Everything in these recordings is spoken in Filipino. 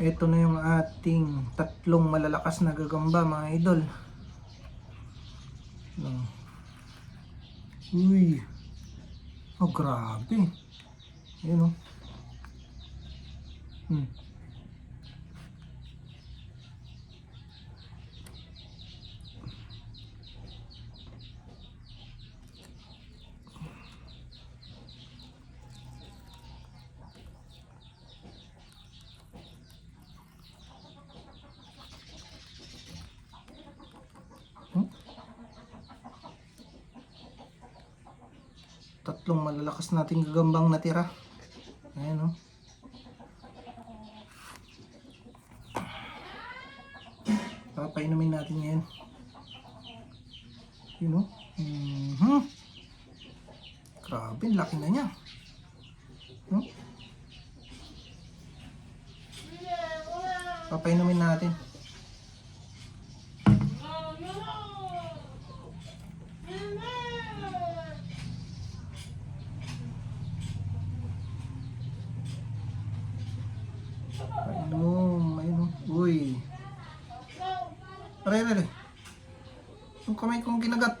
Ito na yung ating tatlong malalakas na gagamba mga idol. No. Uy. Oh, grabe. Ayun oh. Hmm. Tatlong malalakas nating gagambang natira. Ayan oh. Papainumin natin ngayon. Yun oh. Mhm. Grabe, laki na niya. Hmm? Papainumin natin. Painom, ayun oh. Uy. Aray, aray, aray. Yung kamay kong ginagat.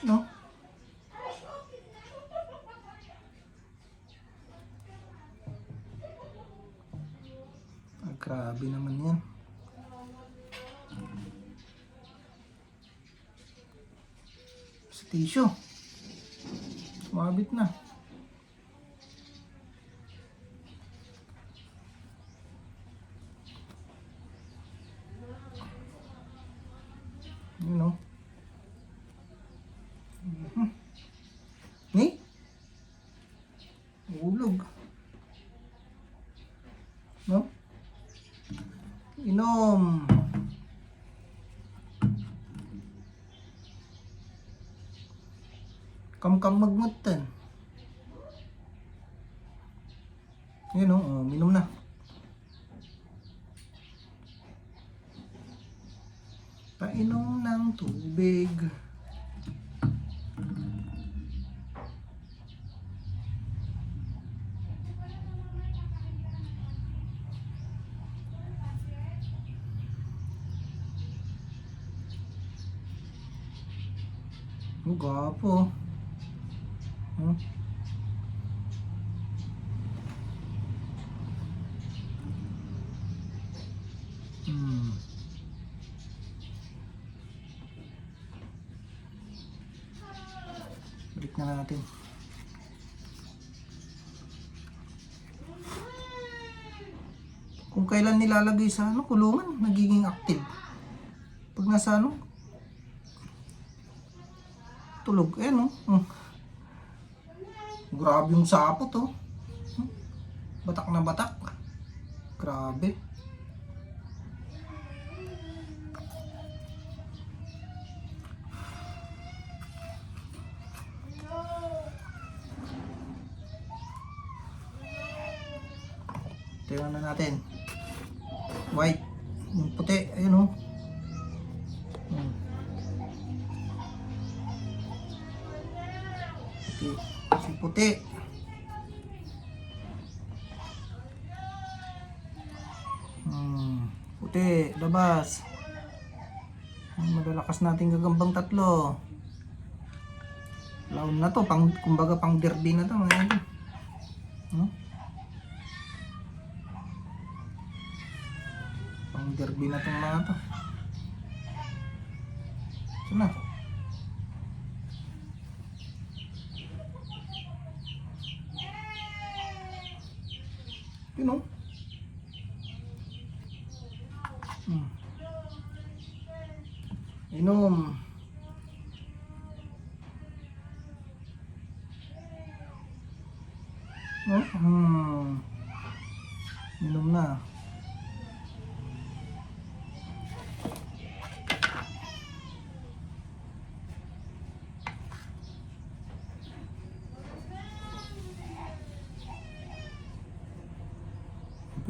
No? Ah, grabe naman yan. Sa tissue. Sumabit na. You know. Mhm. Ni? Ulog. No? Inom. Kam-kam magmutan. Yun o, oh, minom na. Painom ng tubig. Ang gwapo. Hmm? Hmm. Balik na natin. Kung kailan nilalagay sa ano, kulungan, nagiging active. Pag nasa ano, tulog. Eh no. Hmm. Grabe yung sapot oh. Batak na batak. Grabe. Tingnan na natin. White. Yung puti. Ayun oh. Hmm. Puti. Puti. Hmm. Puti. Labas. Malalakas nating gagambang tatlo. Laon na to. Pang, kumbaga pang derby na to. Ito. Hmm? Pang derby na tong mga to. Ito na. You know? Hmm. Inom. Oh, hmm. Inom na.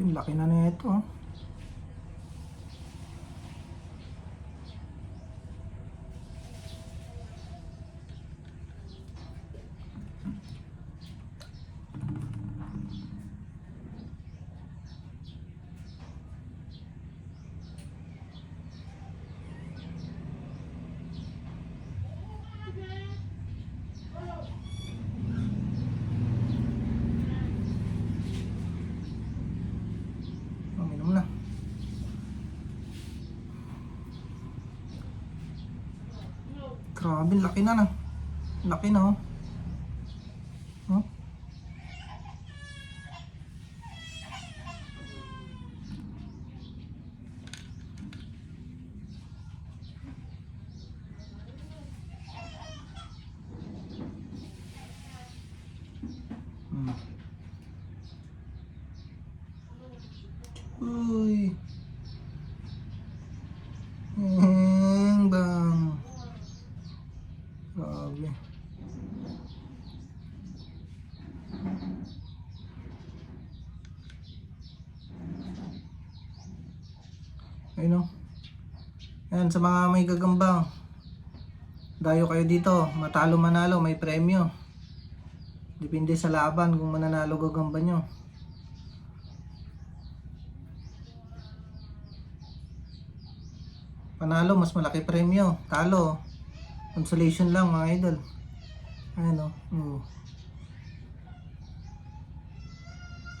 Ang laki na nito. ah. Grabe, laki na na. Laki na oh. Hmm. Uy. Heng bang. Grabe. Ayun o. Yan, sa mga may gagamba. Dayo kayo dito. Matalo manalo, may premyo. Depende sa laban kung mananalo gagamba nyo. Panalo, mas malaki premyo. Talo, consolation lang mga idol. Ayan o. Oh.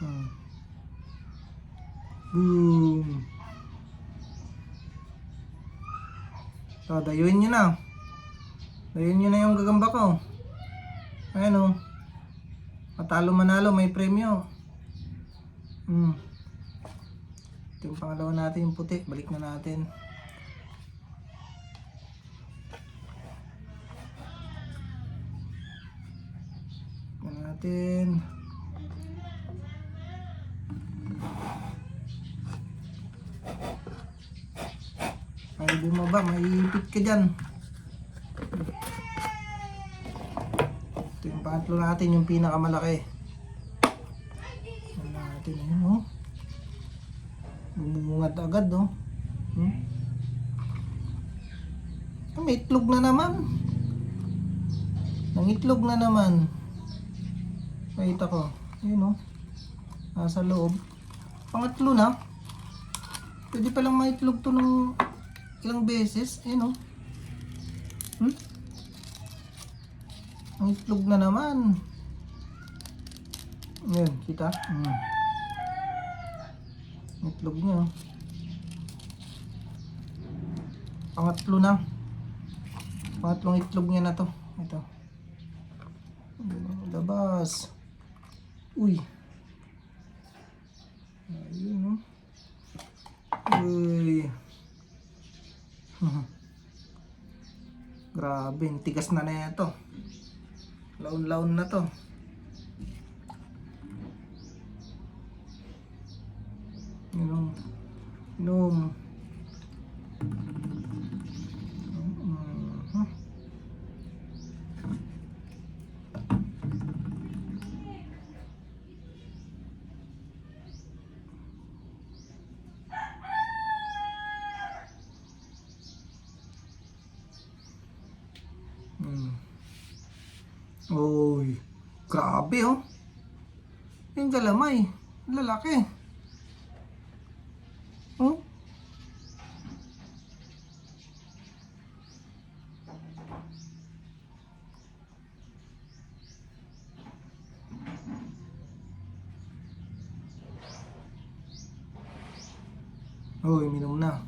Hmm. Boom. So, dayuin nyo na. Dayuin nyo na yung gagamba ko. Ayan o. Matalo manalo, may premyo. Hmm. Ito yung pangalawa natin, yung puti. Balik na natin. Tignan natin. Ay, bumaba. Maipit ka dyan. Ito yung pangatlo natin, yung pinakamalaki. Tignan natin yun, oh. Bumungad agad, oh. Hmm? Ah, May itlog na naman. Nangitlog na naman. Pakita ko. Ayun, oh. Nasa loob. Pangatlo na. Pwede palang maitlog to ng ilang beses. Ayun, oh. Hmm? Ang itlog na naman. Ayun, kita? Hmm. Itlog niya. Pangatlo na. Pangatlong itlog niya na to. Ito. Labas. Uy. Ayun, oh. Uy. Grabe, tigas na na ito. Laon-laon na to. Inom. Inom. Mhm. Hmm. Uy, grabe oh. Yung galamay, lalaki. Oh. Uy, minom na.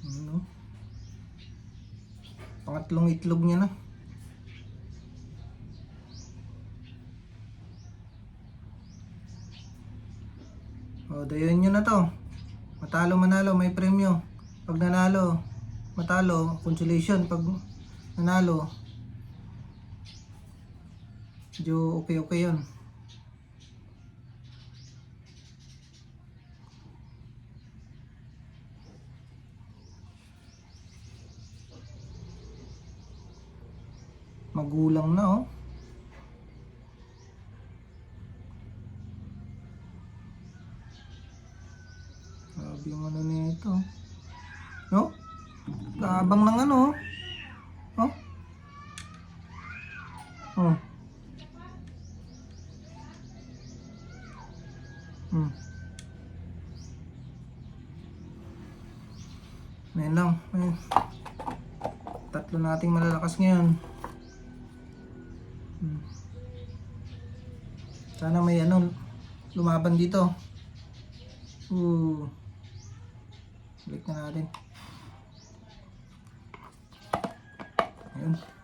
Ano? Pangatlong itlog niya na. O, dayon nyo na to. Matalo manalo, may premyo. Pag nanalo, matalo, consolation. Pag nanalo, medyo okay-okay yun. Magulang na oh. Grabe yung ano nito. No? Labang ng ano oh. Oh? Oh. Hmm. Ngayon lang. Ngayon. Tatlo nating malalakas ngayon. Sana may ano, lumaban dito. Ooh. Balik na natin. Ayun.